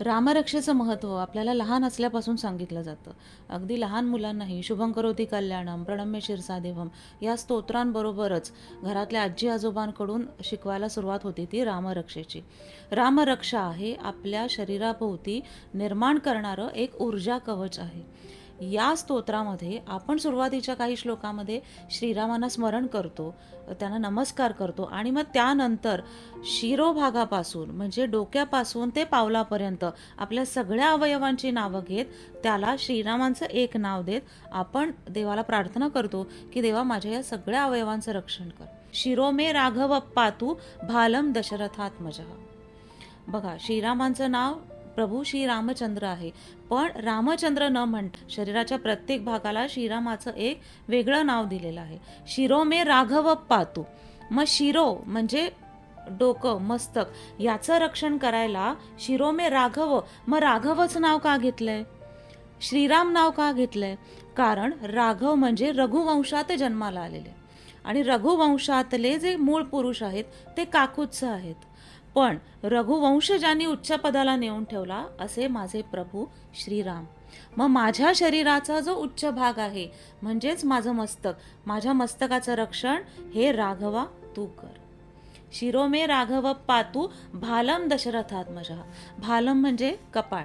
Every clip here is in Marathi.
रामरक्षेचं महत्त्व आपल्याला लहान असल्यापासून सांगितलं जातं. अगदी लहान मुलांनाही शुभं करोती कल्याणम प्रणम्य शिरसा देवम या स्तोत्रांबरोबरच घरातल्या आजी आजोबांकडून शिकवायला सुरुवात होती ती रामरक्षेची. रामरक्षा हे आपल्या शरीराभोवती निर्माण करणारं एक ऊर्जा कवच आहे. या स्तोत्रामध्ये आपण सुरुवातीच्या काही श्लोकामध्ये श्रीरामांना स्मरण करतो त्यांना नमस्कार करतो आणि मग त्यानंतर शिरोभागापासून म्हणजे डोक्यापासून ते पावलापर्यंत आपल्या सगळ्या अवयवांची नावं घेत त्याला श्रीरामांचं एक नाव देत आपण देवाला प्रार्थना करतो की देवा माझ्या या सगळ्या अवयवांचं रक्षण कर. शिरोमे राघव तू भालम दशरथात्मजा बघा श्रीरामांचं नाव प्रभू श्री रामचंद्र आहे. पण रामचंद्र न म्हणता शरीराच्या प्रत्येक भागाला श्रीरामाचं एक वेगळं नाव दिलेलं आहे. शिरोमे राघव पातू. मग शिरो म्हणजे डोकं मस्तक याचं रक्षण करायला शिरोमे राघव. मग राघवच नाव का घेतलंय? श्रीराम नाव का घेतलंय? कारण राघव म्हणजे रघुवंशात जन्माला आलेले. आणि रघुवंशातले जे मूळ पुरुष आहेत ते काकुत्स आहेत. पण रघुवंश ज्यांनी उच्च पदाला नेऊन ठेवला असे माझे प्रभू श्रीराम. मग माझ्या शरीराचा जो उच्च भाग आहे म्हणजेच माझं मस्तक माझ्या मस्तकाचं रक्षण हे राघवा तू कर. शिरोमे राघव पातू भालम दशरथात्मजा भालम म्हणजे कपाळ.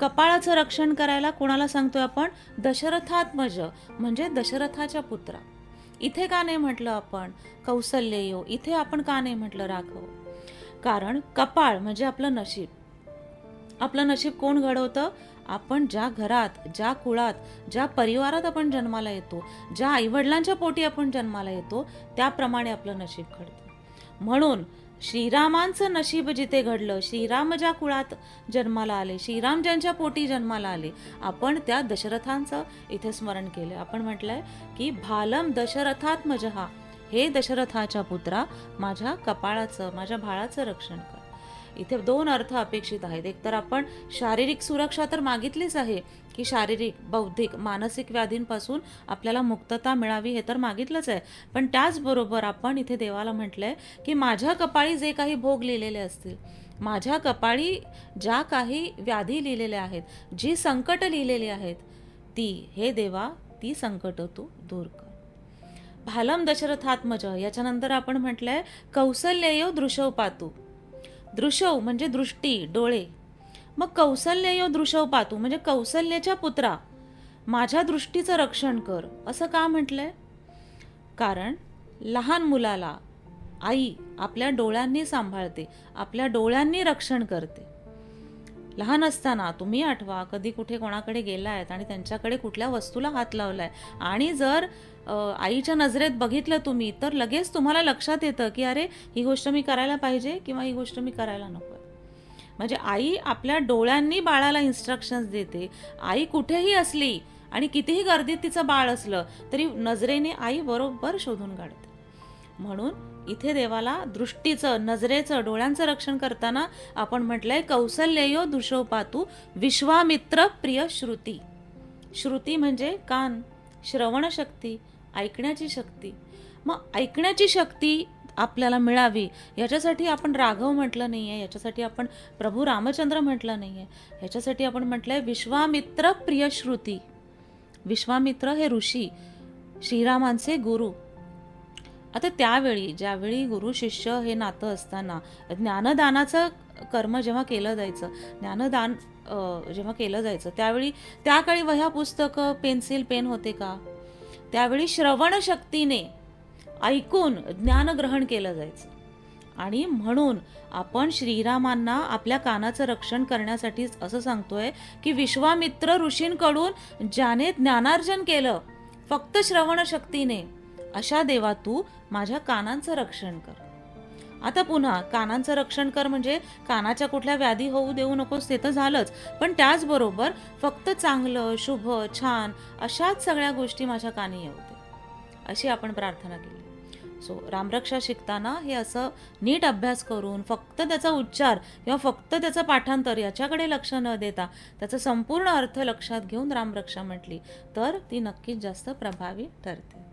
कपाळाचं रक्षण करायला कोणाला सांगतोय आपण? दशरथात्मज म्हणजे दशरथाच्या पुत्रा. इथे का नाही म्हटलं आपण? कौसल्ययो इथे आपण का नाही म्हटलं राघव? कारण कपाळ म्हणजे आपलं नशीब. आपलं नशीब कोण घडवतं? आपण ज्या घरात ज्या कुळात ज्या परिवारात आपण जन्माला येतो ज्या आईवडिलांच्या पोटी आपण जन्माला येतो त्याप्रमाणे आपलं नशीब घडतं. म्हणून श्रीरामांचं नशीब जिथे घडलं श्रीराम ज्या कुळात जन्माला आले श्रीराम ज्यांच्या पोटी जन्माला आले आपण त्या दशरथांचं इथे स्मरण केलं. आपण म्हटलंय की भालम दशरथात्मजहा हे दशरथाच्या पुत्रा माझ्या कपाळाचं माझ्या भाळाचं रक्षण कर. इथे दोन अर्थ अपेक्षित आहेत. एकतर आपण शारीरिक सुरक्षा तर मागितलीच आहे की शारीरिक बौद्धिक मानसिक व्याधींपासून आपल्याला मुक्तता मिळावी हे तर मागितलंच आहे. पण त्याचबरोबर आपण इथे देवाला म्हटलंय की माझ्या कपाळी जे काही भोग लिहिलेले असतील माझ्या कपाळी ज्या काही व्याधी लिहिलेल्या आहेत जी संकट लिहिलेली आहेत ती हे देवा ती संकट तू दूर कर. भालम दशरथात्मज याच्यानंतर आपण म्हटलंय कौसल्ययो दृशव पातू. दृशव म्हणजे दृष्टी डोळे. मग कौसल्ययो दृशव पातू म्हणजे कौसल्याच्या पुत्रा. माझ्या दृष्टीचं रक्षण कर असं का म्हटलंय? कारण लहान मुलाला आई आपल्या डोळ्यांनी सांभाळते आपल्या डोळ्यांनी रक्षण करते. लहान असताना तुम्ही आठवा कधी कुठे कोणाकडे गेला आहेत आणि त्यांच्याकडे कुठल्या वस्तूला हात लावला आहे आणि जर आईच्या नजरेत बघितलं तुम्ही तर लगेच तुम्हाला लक्षात येतं की अरे ही गोष्ट मी करायला पाहिजे किंवा ही गोष्ट मी करायला नको म्हणजे आई आपल्या डोळ्यांनी बाळाला इन्स्ट्रक्शन्स देते. आई कुठेही असली आणि कितीही गर्दीत तिचं बाळ असलं तरी नजरेने आई बरोबर शोधून काढते. म्हणून इथे देवाला दृष्टीचं नजरेचं डोळ्यांचं रक्षण करताना आपण म्हटलंय कौसल्ययो दुषोपातू विश्वामित्र प्रिय श्रुती. श्रुती म्हणजे कान श्रवणशक्ती ऐकण्याची शक्ती. मग ऐकण्याची शक्ती आपल्याला मिळावी याच्यासाठी आपण राघव म्हटलं नाही आहे याच्यासाठी आपण प्रभू रामचंद्र म्हटलं नाही आहे ह्याच्यासाठी आपण म्हटलं आहे विश्वामित्र प्रिय श्रुती. विश्वामित्र हे ऋषी श्रीरामांचे गुरु. आता त्यावेळी ज्यावेळी गुरु शिष्य हे नातं असताना ज्ञानदानाचं कर्म जेव्हा केलं जायचं ज्ञानदान जेव्हा केलं जायचं त्यावेळी त्या काळी वह्या पुस्तकं पेन्सिल पेन होते का? त्यावेळी श्रवणशक्तीने ऐकून ज्ञानग्रहण केलं जायचं. आणि म्हणून आपण श्रीरामांना आपल्या कानाचं रक्षण करण्यासाठी असं सांगतोय की विश्वामित्र ऋषींकडून ज्याने ज्ञानार्जन केलं फक्त श्रवणशक्तीने अशा देवा तू माझ्या कानांचं रक्षण कर. आता पुन्हा कानांचं रक्षण कर म्हणजे कानाच्या कुठल्या व्याधी होऊ देऊ नकोस ते तर झालंच. पण त्याचबरोबर फक्त चांगलं शुभ छान अशाच सगळ्या गोष्टी माझ्या कानी येऊ दे. अशी आपण प्रार्थना केली. सो रामरक्षा शिकताना हे असं नीट अभ्यास करून फक्त त्याचा उच्चार किंवा फक्त त्याचं पाठांतर याच्याकडे लक्ष न देता त्याचा संपूर्ण अर्थ लक्षात घेऊन रामरक्षा म्हटली तर ती नक्कीच जास्त प्रभावी ठरते.